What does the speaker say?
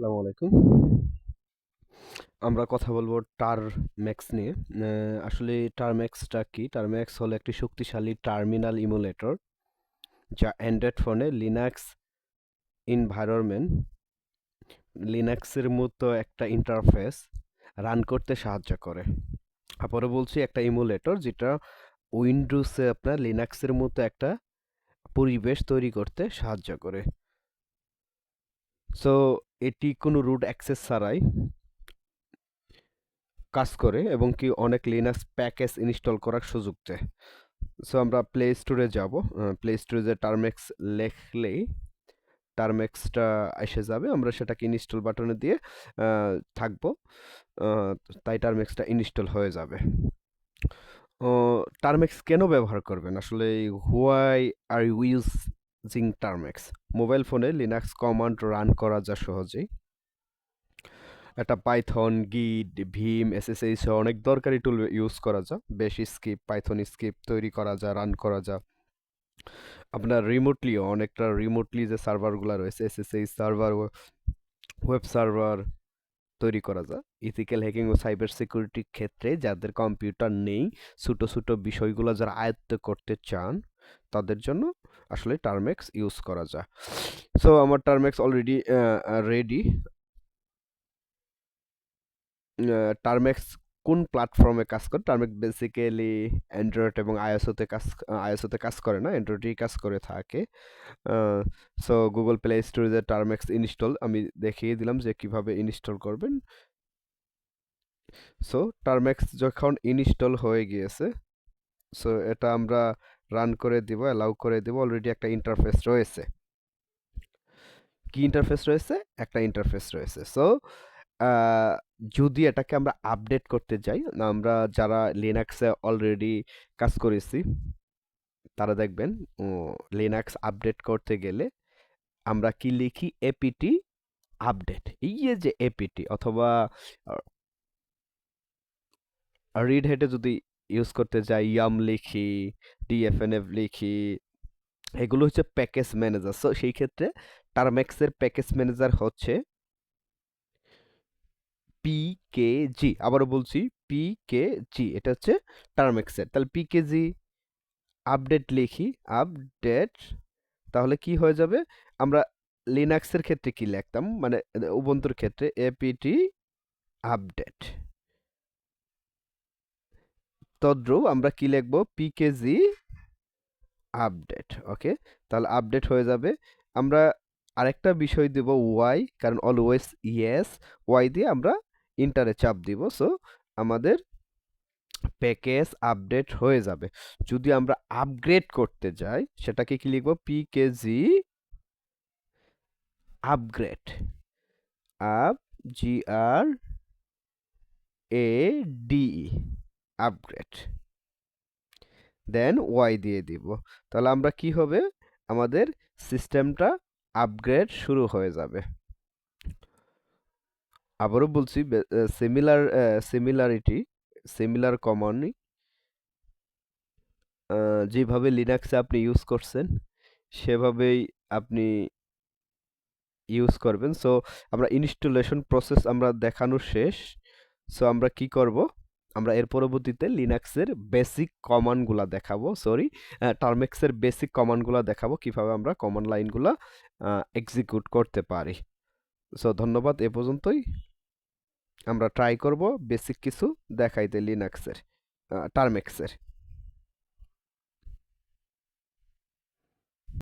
আসসালামু আলাইকুম। আমরা কথা বলব টারম্যাক্স নিয়ে। আসলে টারম্যাক্সটা কি? টারম্যাক্স হলো একটি শক্তিশালী টার্মিনাল ইমুলেটর যা অ্যান্ড্রয়েড ফোনে লিনাক্স ইনভায়রনমেন্ট লিনাক্সের মতো একটা ইন্টারফেস রান করতে সাহায্য করে। আবারও বলছি, একটা ইমুলেটর যেটা উইন্ডোজে আপনার লিনাক্সের মতো একটা পরিবেশ তৈরি করতে সাহায্য করে। সো এটি কোনো রুট অ্যাক্সেস ছাড়াই কাজ করে এবং কি অনেক লিনাক্স প্যাকেজ ইনস্টল করার সুযোগ দেয়। সো আমরা প্লে স্টোরে যাব। প্লে স্টোরে যে টার্মেক্স লেখলেই টার্মেক্সটা এসে যাবে। আমরা সেটাকে ইনস্টল বাটনে দিয়ে থাকব। তাই টার্মেক্সটা ইনস্টল হয়ে যাবে। টার্মেক্স কেন ব্যবহার করবেন? আসলে why are using Termux mobile ফোনে লিনাক্স কমান্ড রান করা যা সহজেই। একটা পাইথন গিট ভীম এসএসএস অনেক দরকারি টুল ইউজ করা যায় বেশি স্কিপ পাইথন স্কিপ তৈরি করা যায় রান করা যায় আপনার রিমোটলিও অনেকটা রিমোটলি যে সার্ভারগুলো রয়েছে এসএসএস সার্ভার ওয়েব সার্ভার তৈরি করা যায় ইথিক্যাল হ্যাকিং ও সাইবার সিকিউরিটির ক্ষেত্রে যাদের কম্পিউটার নেই, ছোটো ছোটো বিষয়গুলো যারা আয়ত্ত করতে চান, তাদের জন্য আসলে টার্মেক্স ইউজ করা যায়। সো আমার টার্মেক্স অলরেডি রেডি টার্মেক্স কোন প্ল্যাটফর্মে কাজ করে? টার্মেক্স বেসিক্যালি অ্যান্ড্রয়েড এবং আইএসওতে কাজ আইএসওতে কাজ করে না অ্যান্ড্রয়েডেই কাজ করে থাকে। সো গুগল প্লে স্টোরে যে টার্মেক্স ইনস্টল আমি দেখিয়ে দিলাম যে কীভাবে ইনস্টল করবেন। সো টার্মেক্স যখন ইনস্টল হয়ে গিয়েছে সো এটা আমরা রান করে দিব অ্যালাউ করে দিব অলরেডি একটা ইন্টারফেস রয়েছে। কি ইন্টারফেস রয়েছে? একটা ইন্টারফেস রয়েছে। সো যদি এটাকে আমরা আপডেট করতে যাই আমরা যারা লিনাক্সে অলরেডি কাজ করেছি, তারা দেখবেন লিনাক্স আপডেট করতে গেলে আমরা কি লিখি? এপিটি আপডেট এই যে এপিটি অথবা রিড হেডে যদি ইউজ করতে যাই ইয়াম লিখি ডিএফএনএফ লিখি, এগুলো হচ্ছে প্যাকেজ ম্যানেজার সো সেই ক্ষেত্রে টার্মেক্সের প্যাকেজ ম্যানেজার হচ্ছে পিকেজি আবারও বলছি পি পিকেজি এটা হচ্ছে টার্মেক্সের তাহলে P P K G update লিখি আপডেট তাহলে কি হয়ে যাবে? আমরা লিনাক্সের ক্ষেত্রে কি লিখতাম? মানে উবন্তুর ক্ষেত্রে এপিটি আপডেট তদ্রুপ আমরা কি লিখব? পিকেজি আপডেট ওকে তাহলে আপডেট হয়ে যাবে। আমরা আরেকটা বিষয় দেব ওয়াই কারণ অলওয়েজ ইয়েস ওয়াই দিয়ে আমরা ইন্টারে চাপ দিব সো আমাদের প্যাকেজ আপডেট হয়ে যাবে। যদি আমরা আপগ্রেড করতে যাই, সেটাকে কি লিখব? P K G upgrade up G R A D upgrade then Y দিয়ে দিব। তাহলে আমরা কি হবে? আমাদের সিস্টেমটা আপগ্রেড শুরু হয়ে যাবে। আবারও বলছি সিমিলার সিমিলারিটি সিমিলার কমনই যেভাবে লিনাক্সে আপনি ইউজ করছেন, সেভাবেই আপনি ইউজ করবেন। সো আমরা ইনস্টলেশন প্রসেস আমরা দেখানো শেষ। সো আমরা কি করব? আমরা এর পরবর্তীতে লিনাক্সের বেসিক কমান্ডগুলো দেখাবো সরি টার্মেক্সের বেসিক কমান্ডগুলো দেখাবো, কীভাবে আমরা কমান্ড লাইনগুলো এক্সিকিউট করতে পারি। সো ধন্যবাদ এ পর্যন্তই। আমরা ট্রাই করব বেসিক কিছু দেখাইতে লিনাক্সের টার্মেক্সের